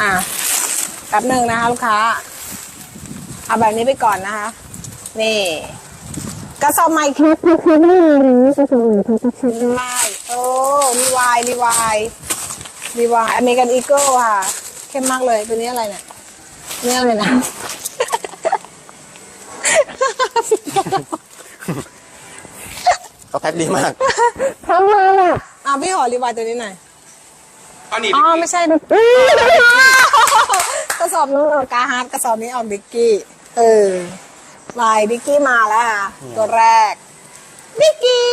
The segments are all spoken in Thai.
อะแป๊บหนึ่งนะคะ ลูกค้า เอาแบบนี้ไปก่อนนะคะ นี่กระสอบใหม่คลิปราคาไม่มีนะกระสอบหนึ่งพันกระสอบรีวายโอ้รีวายรีวายรีวายอเมริกันอีเกิลค่ะ เข้มมากเลยตัวนี้อะไรเนี่ยนี่อะไรนะเขาแพ็คดีมากทำมาล่ะอะพี่ขอรีวายตัวนี้หน่อยอันนี้อ๋อไม่ใช่ กระสอบนู้นออกกาฮาร์ดกระสอบนี้ออกดิกกี้เออลายดิกกี้มาแล้วค่ะตัวแรกดิกกี้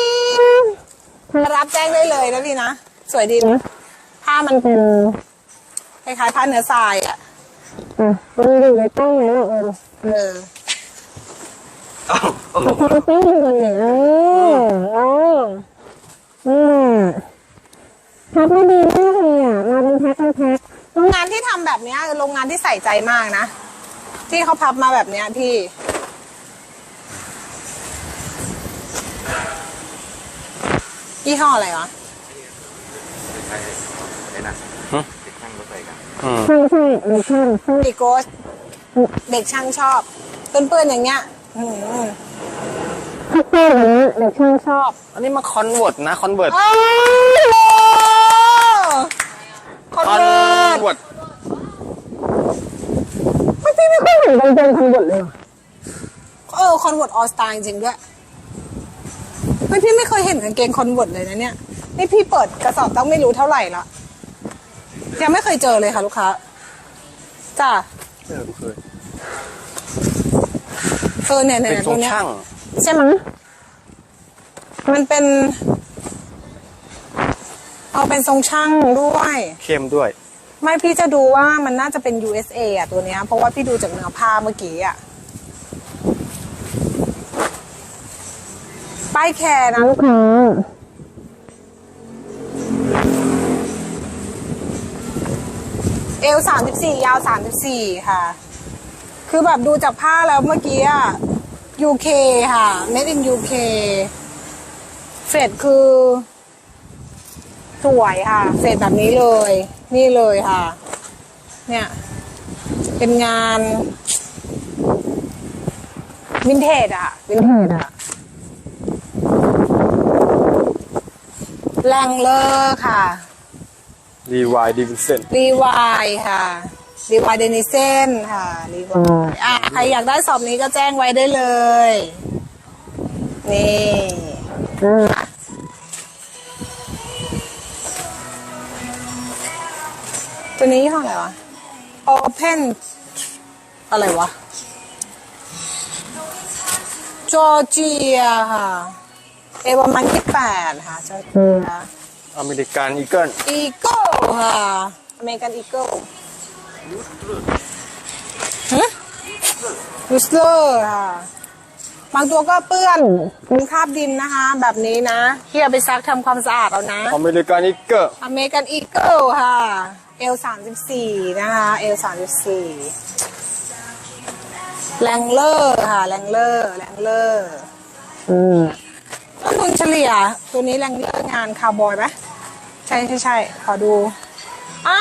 รับแจ้งได้เลยนะพี่นะสวยดีนะผ้ามันเป็นคล้ายๆผ้าเนื้อทรายอะอะมันอยู่ในตั้งไหนล่ะเออเออเอ้าโอ้โหทำตั้งอยู่กันเนี่ยเออเออนี่แหละแพ็คไม่ดีมากเลยอะมาเป็นแพ็คเป็นแพ็ค โรงงานที่ทำแบบเนี้ยคือโรงงานที่ใส่ใจมากนะ ที่เขาพับมาแบบเนี้ยพี่ ยี่ห้ออะไรวะใช่ไอ้นั่นฮะติดข้างรถไฟกันอืมใช่ใช่เดี๋ยวช่างช่างดีโกสเด็กช่างชอบเปื้อนๆอย่างเงี้ยอื้อหือพักเป้าแบบนี้เดี๋ยวช่างชอบ อันนี้มาคอนเวิร์ตนะคอนเวิร์ต อ้าวคอน คอน เวิร์ตเวิร์ตไม่พี่ไม่ค่อยเห็นกางเกงทำบทเลยว่ะเออคอนเวิร์ตออสตาจริงๆด้วยไม่พี่ไม่เคยเห็นกางเกงคอนเวิร์ตเลยนะเนี่ยนี่พี่เปิดกระสอบต้องไม่รู้เท่าไหร่ละยังไม่เคยเจอเลยค่ะ ลูกค้าจ้าเออเคยเออเนี่ยเนี่ยเป็นทรตัวงเนี้ยช่างใช่ไหมมันเป็น เอาเป็นทรงช่างด้วย เข้มด้วย ไม่พี่จะดูว่ามันน่าจะเป็น USA อะตัวเนี้ย เพราะว่าพี่ดูจากเนื้อผ้าเมื่อกี้อะ ป้ายแคร์นะลูกค้า เอลสามสิบสี่ยาวสามสิบสี่ค่ะ คือแบบดูจากผ้าแล้วเมื่อกี้อะ UK ค่ะ made in UK เฟดคือ สวยค่ะ เฟดแบบนี้เลย นี่เลยค่ะ เนี่ย เป็นงานวินเทจอะวินเทจอะแรงเลอร์ค่ะ รีวายดิวิเซนรีวายค่ะรีวายเดนิเซนค่ะรีวายอะใครอยากได้สอบนี้ก็แจ้งไว้ได้เลย นี่ ตัวนี้ยี่ห้ออะไรวะ Open อะไรวะจอร์เจียค่ะ เอประมาณที่แปดค่ะจอร์เจียอเมริกันอีเกิลอีโก้ค่ะ อเมริกันอีโก้ลูสเลอร์ค่ะ บางตัวก็เปื้อนมีคราบดินนะคะ แบบนี้นะเฮียไปซักทำความสะอาดเอานะ อเมริกันอีเกิลอเมริกันอีเกิลค่ะ เอลสามสิบสี่นะคะเอลสามสิบสี่แรงเลอร์ค่ะแรงเลอร์แรงเลอร์อืมต้นทุนเฉลี่ย ตัวนี้แรงเลอร์งานคาวบอยไหมใช่ใช่ใช่ขอดูอ่า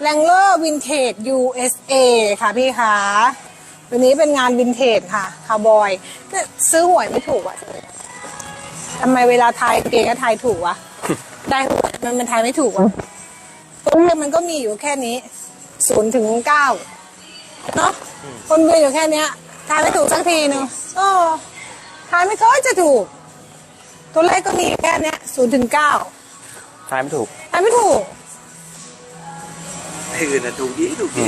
แรงเลอร์วินเทจ USA ค่ะพี่คะตัวนี้เป็นงานวินเทจค่ะคาวบอยเนี่ยซื้อหวยไม่ถูกอะทำไมเวลาทายเกงก็ทายถูกวะ ได้หวยมันมันทายไม่ถูกวะ ตัวเลขมันก็มีอยู่แค่นี้ศูนย์ถึงเก้าเนาะคนเวียนอยู่แค่เนี้ยทายไม่ถูกสักทีนึงเออทายไม่เคยจะถูก ตัวเลขก็มีแค่เนี้ยศูนย์ถึงเก้าทายไม่ถูกทายไม่ถูกไอ้อื่นน่ะถูกดีถูกดี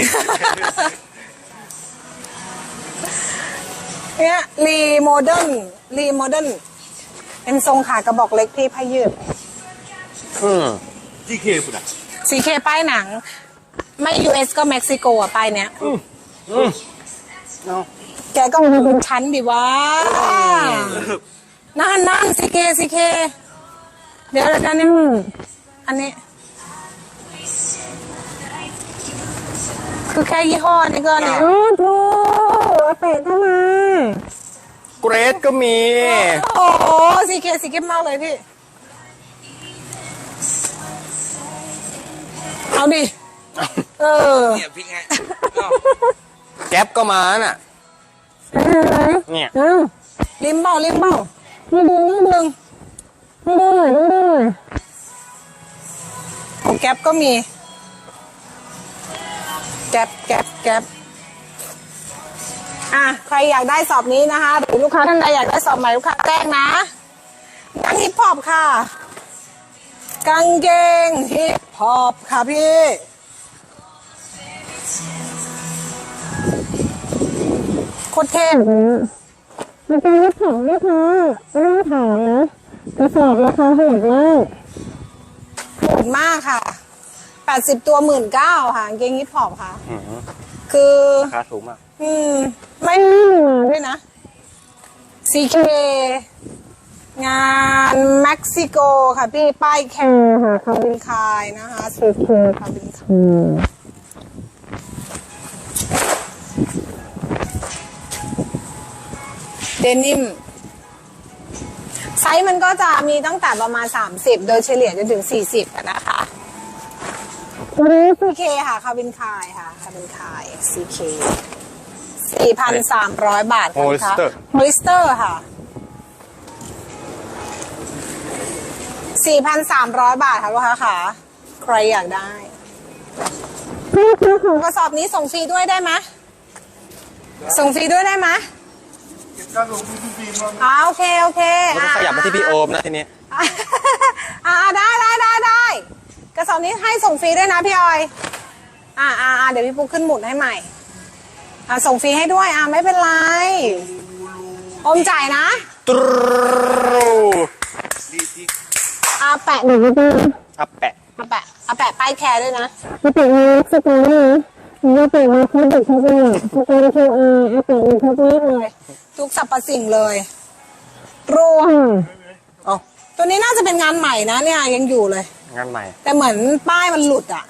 เนี่ยรีโมเดิร์นรีโมเดิร์นเป็นทรงขากระบอกเล็กที่ผ้ายืดอืมที่เคคุณอะ สีเคป้ายหนัง ไม่ US ก็เม็กซิโกอะป้ายเนี้ยอืมเอาแกก็มีเป็นชั้นดิวะนั่นนั่นสีเคสีเคเดี๋ยวเดี๋ยวนี่อันนี้ คือแค่ยี่ห้อนี่ก็เนี่ยโอ้ดูเอาเป็ดเข้ามาเกรดก็มี โอ้โหสีเคสีเข้มมากเลยพี่ เอาดิ เออ เนี่ยพี่ไงอ้าวแก๊ปก็มาน่ะอะไรเนี่ยเอ้าริมเบ้าริมเบ้าไม่ดูไม่ดูไม่ดูหน่อยไม่ดูหน่อยของแก๊ปก็มี แก๊ปแก๊ปแก๊ปอะใครอยากได้สอบนี้นะคะ หรือลูกค้าท่านใดอยากได้สอบใหม่ลูกค้าแจ้งนะกางฮิปฮอปค่ะ กางเกงฮิปฮอปค่ะพี่ โคตรเท่แบบนี้มันเป็นรถของลูกค้าไม่ต้องถามนะกระสอบราคาโหดมากโหดมากค่ะ 80 ตัวหมื่นเก้าค่ะกางเกงฮิปฮอปค่ะ อืมคือราคาสูงมาก อืม ไม่มีด้วยนะ CK งานเม็กซิโกค่ะพี่ป้ายแคร์ค่ะคาบินคายนะคะ CK คาบินคายอืมเดนิมไซส์มันก็จะมีตั้งแต่ประมาณ 30 โดยเฉลี่ยจนถึง 40อะนะคะตัวนี้ CK ค่ะคาบินคายค่ะคาบินคาย CK 4,300บาทค่ะลูกค้า Hollister โฮลิสเตอร์ค่ะ 4,300 บาทค่ะลูกค้าค่ะ ใครอยากได้พี่คือของกระสอบนี้ส่งฟรีด้วยได้ไหมส่งฟรีด้วยได้ไหมอ่าโอเคโอเคก็ขยับมาที่พี่โอมนะทีนี้อ่าอ่าได้ได้ได้ได้กระสอบนี้ให้ส่งฟรีด้วยนะพี่ออย อ่าอ่าอ่าเดี๋ยวพี่ปุ๊กขึ้นหมุดให้ใหม่ อ่าส่งฟรีให้ด้วยอ่าไม่เป็นไรโอมจ่ายนะตรูดีที่อ่า แปะเดี๋ยวจะไปอะแปะอ่าแปะอ่าแปะป้ายแคร์ด้วยนะจะไปมาสกูลนะหรือจะไปมาคอนเด็กทุกอย่างสกูลคิวอาร์เอาไปอีกทุกเรื่องเลย ทุกสรรพสิ่งเลยรูอ่าเอ้าตัวนี้น่าจะเป็นงานใหม่นะเนี่ยยังอยู่เลย งานใหม่ แต่เหมือนป้ายมันหลุดอะ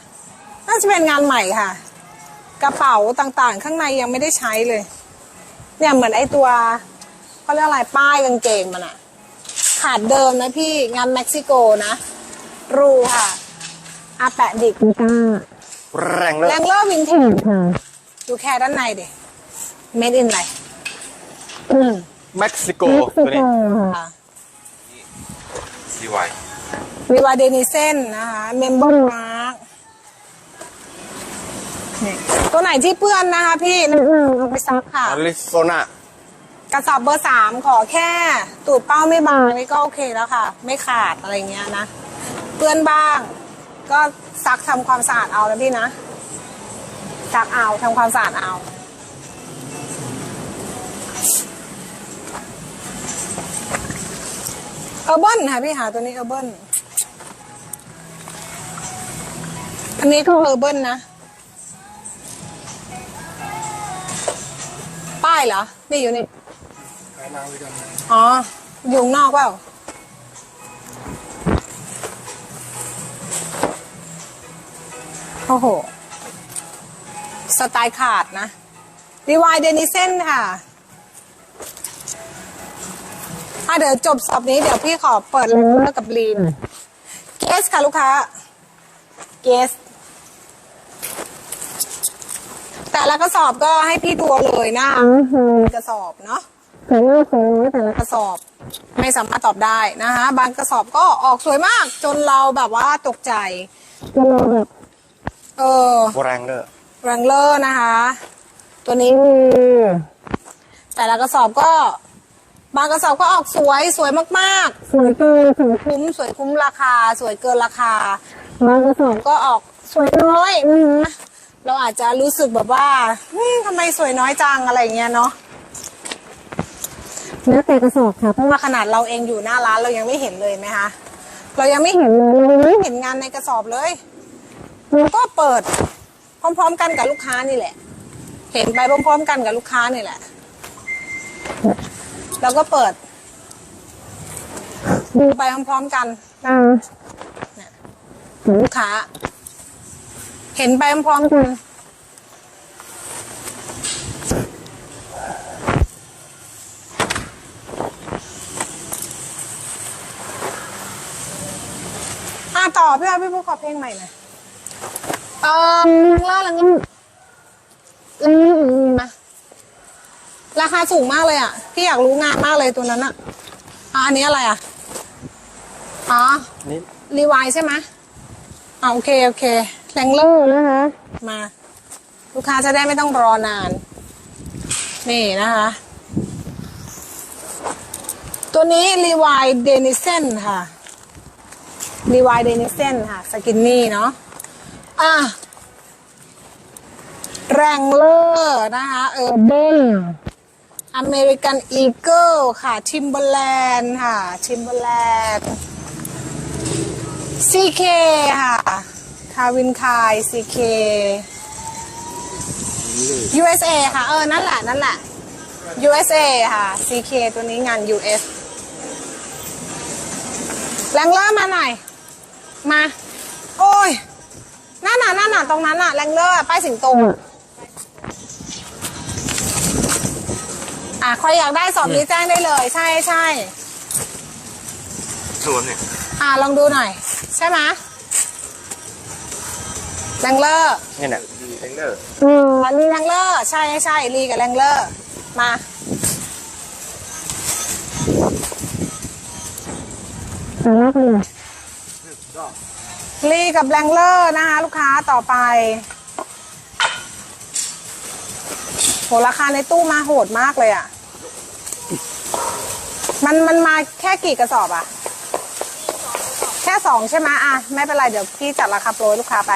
น่าจะเป็นงานใหม่ค่ะ กระเป๋าต่างๆ ข้างในยังไม่ได้ใช้เลย เนี่ยเหมือนไอตัวเขาเรียกอะไรป้ายกางเกงมันอะ ขาดเดิมนะพี่งานเม็กซิโกนะ รูค่ะ อาแปะดิกคุณตาแรงเลยแรงเลอร์วินเทแข่จงค่ะ ดูแค่ด้านในดิเมดอินไรอืมเม็กซิโกเม็กซิตัวโกนี้ค่ะดีไววิวาเดนิเซนนะคะเมมเบอร์มาร์กตัวไหนที่เปื้อนนะคะพี่แนะนำเอาไปซักค่ะอริโซนา กระสอบเบอร์สามขอแค่ตูดเป้าไม่บางนี่ก็โอเคแล้วค่ะ ไม่ขาดอะไรเงี้ยนะเปื้อนบ้าง ก็ซักทำความสะอาดเอานะพี่นะซักเอาทำความสะอาดเอาเออร์เบิ้ลค่ะพี่หาตัวนี้เออร์เบิ้ลอันนี้ก็เออร์เบิ้ลนะ ป้ายเหรอ นี่อยู่นี่ อ๋อ อยู่ข้างนอกเปล่า โอ้โห สไตล์ขาดนะรีวายเดนิเซนค่ะอะ เดี๋ยวจบสอบนี้เดี๋ยวพี่ขอเปิดเลเวอร์กับลีน เกสค่ะลูกค้า เกส แต่ละกระสอบก็ให้พี่ดูเลยนะอือหือกระสอบเนาะ แต่ว่าสวยน้อยแต่ละกระสอบ ไม่สามารถตอบได้นะคะบางกระสอบก็ออกสวยมาก จนเราแบบว่าตกใจจะรอแบบเออแรงเลยแรงเลอร์นะคะ ตัวนี้อืมแต่ละกระสอบก็บางกระสอบก็ออกสวยสวยมากสวยเกินสวยๆคุ้มสวยคุ้มราคา สวยเกินราคาบางกระสอบก็ออกสวยน้อย อืมเราอาจจะรู้สึกแบบว่าอืมทำไมสวยน้อยจังอะไรเงี้ยเนาะ แล้วแต่กระสอบค่ะเพเพราะราะว่าว่าขนาดเราเองอยู่หน้าร้านเรายังไม่เห็นเลยไหมคะเรายังไม่เห็เห็นนเลยเลยเห็นงานในกระสอบเลยเราก็เปิด พร้อม ๆ กันกับลูกค้านี่แหละ เห็นไปพร้อม ๆ กันกับลูกค้านี่แหละแล้วก็เปิด ดูไปพร้อม ๆ กันอ่าลูกค้า เห็นไปพร้อมๆกัน ต่อพี่อ้อยพี่ปุ๊กขอเพลงใหม่หน่อยเอออล่าลังเลิกอืมมาราคาสูงมากเลยอะ พี่อยากรู้งานมากเลยตัวนั้นอะอะอันนี้อะไรอะ อ๋อ นี่รีไวใช่ไหมอ่าโอเคโอเคแรงเลอร์นะคะ มา ลูกค้าจะได้ไม่ต้องรอนาน นี่นะคะ ตัวนี้รีไวเดนิเซนค่ะ รีไวเดนิเซนค่ะ สกินนี่เนาะอะแรงเลอร์นะคะเออเบนอเมริกันอีเกิลค่ะทิมเบอร์แลนด์ค่ะทิมเบอร์แลนด์ CK ค่ะคาวินคาย CK USA ค่ะ เออ นั่นแหละ นั่นแหละ USA ค่ะ CK ตัวนี้งาน US แรงเลอร์มาหน่อย มา โอ้ยนั่นน่ะนั่นน่ะตรงนั้นน่ะแรงเลอร์ป้ายสิงโตอะอะใครอยากได้สอบนี้แจ้งได้เลย ใช่ใช่ชวนเนี่ยอะลองดูหน่อย ใช่ไหมแรงเลอร์นี่แหละดีเทงเนอร์อืมลีแรงเลอร์ใช่ใช่ลีกับแรงเลอร์มาสวยมากเลยลีกับแรงเลอร์นะคะ ลูกค้าต่อไปโหราคาในตู้มาโหดมากเลยอะ่ะ มันมันมาแค่กี่กระสอบอะ่ะ แค่สองใช่ไหมอะ ไม่เป็นไร เดี๋ยวพี่จัดราคาโปรยลูกค้าไป